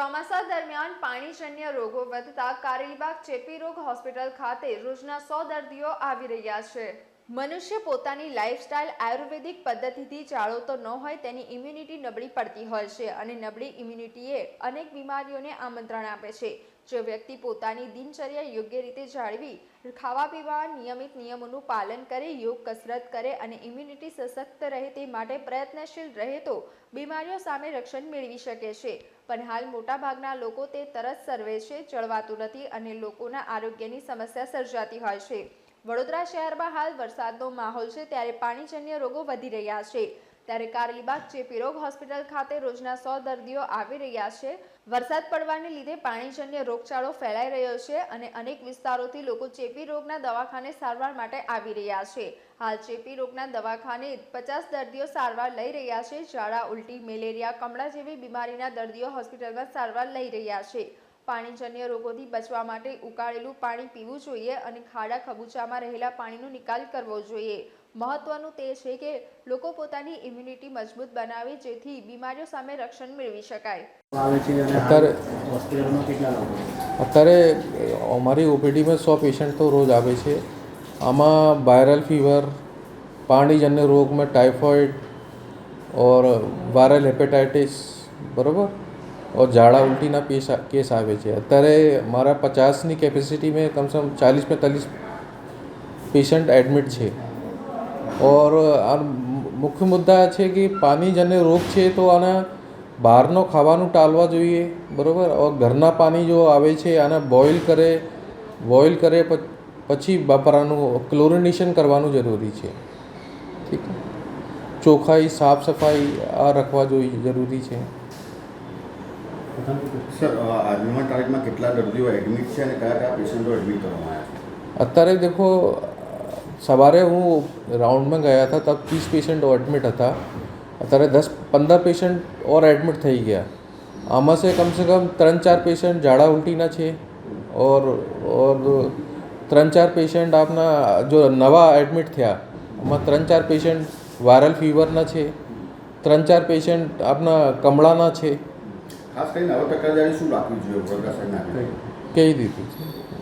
ચોમાસા દરમિયાન પાણીજન્ય રોગો વધતા કારેલીબાગ ચેપી રોગ હોસ્પિટલ ખાતે રોજના સો દર્દીઓ આવી રહ્યા છે. મનુષ્ય પોતાની લાઇફસ્ટાઇલ આયુર્વેદિક પદ્ધતિથી જાળવતો ન હોય તેની ઇમ્યુનિટી નબળી પડતી હોય છે અને નબળી ઇમ્યુનિટીએ અનેક બીમારીઓને આમંત્રણ આપે છે. જો વ્યક્તિ પોતાની દિનચર્યા યોગ્ય રીતે જાળવી ખાવા પીવા નિયમિત નિયમોનું પાલન કરે, યોગ કસરત કરે અને ઇમ્યુનિટી સશક્ત રહે તે માટે પ્રયત્નશીલ રહે તો બીમારીઓ સામે રક્ષણ મેળવી શકે છે. પણ હાલ મોટાભાગના લોકો તે તરત સર્વે છે, જળવાતું નથી અને લોકોના આરોગ્યની સમસ્યા સર્જાતી હોય છે. વડોદરા શહેરમાં હાલ વરસાદનો માહોલ છે, ત્યારે પાણીજન્ય રોગો વધી રહ્યા છે. ત્યારે કારલીબાગ ચેપી રોગ હોસ્પિટલ ખાતે રોજના સો દર્દીઓ આવી રહ્યા છે. વરસાદ પડવાને લીધે પાણીજન્ય રોગચાળો ફેલાઈ રહ્યો છે અને અનેક વિસ્તારોથી લોકો ચેપી રોગના દવાખાને સારવાર માટે આવી રહ્યા છે. હાલ ચેપી રોગના દવાખાને પચાસ દર્દીઓ સારવાર લઈ રહ્યા છે. ઝાડા, ઉલટી, મેલેરિયા, કમળા જેવી બીમારીના દર્દીઓ હોસ્પિટલમાં સારવાર લઈ રહ્યા છે. પાણીજન્ય રોગોથી બચવા માટે ઉકાળેલું પાણી પીવું જોઈએ અને ખાડા ખબૂચામાં રહેલા પાણીનો નિકાલ કરવો જોઈએ. મહત્વનું તે છે કે લોકો પોતાની ઇમ્યુનિટી મજબૂત બનાવે જેથી બીમારીઓ સામે રક્ષણ મેળવી શકાય. અત્યારે- અત્યારે અમારી ઓપીડીમાં સો પેશન્ટ તો રોજ આવે છે. આમાં વાયરલ ફીવર પાણીજન્ય રોગમાં ટાઇફોઇડ ઓર વાયરલ હેપેટાઇટિસ બરાબર? और ઝાડા ઉલટીના પેશ કેસ આવે છે અત્યારે મારા પચાસની કેપેસિટી મેં કમ સે કમ ચાલીસ પેંતાલીસ પેશન્ટ એડમિટ છે और આ મુખ્ય મુદ્દા છે કે પાણીજન્ય રોગ છે તો આના બહારનો ખાવાનું ટાળવા જોઈએ બરાબર और ઘરના પાણી જો આવે છે આને બોઇલ કરે બોઇલ કરે પ- પછી વાપરવાનું ક્લોરિનેશન કરવાનું જરૂરી છે ઠીક છે ચોખ્ખાઈ સાફ સફાઈ આ રાખવા જોઈએ જરૂરી છે સર આજના તારીખમાં કેટલા દર્દીઓ એડમિટ છે અને કયા કયા પેશન્ટો એડમિટ કરવામાં આવ્યા અત્યારે દેખો, સવારે હું રાઉન્ડમાં ગયા હતા તબ ત્રીસ પેશન્ટ એડમિટ હતા. અત્યારે દસ, પંદર પેશન્ટ ઓર એડમિટ થઈ ગયા. આમાં સે કમ સે કમ ત્રણ ચાર પેશન્ટ ઝાડા ઉલટીના છે ઓર ઓર ત્રણ ચાર પેશન્ટ આપના જો નવા એડમિટ થયા, આમાં ત્રણ ચાર પેશન્ટ વાયરલ ફીવરના છે. ત્રણ ચાર પેશન્ટ આપના કમળાના છે. ખાસ કરીને હવે તકેદારી શું રાખવી જોઈએ? કહી દીધું છે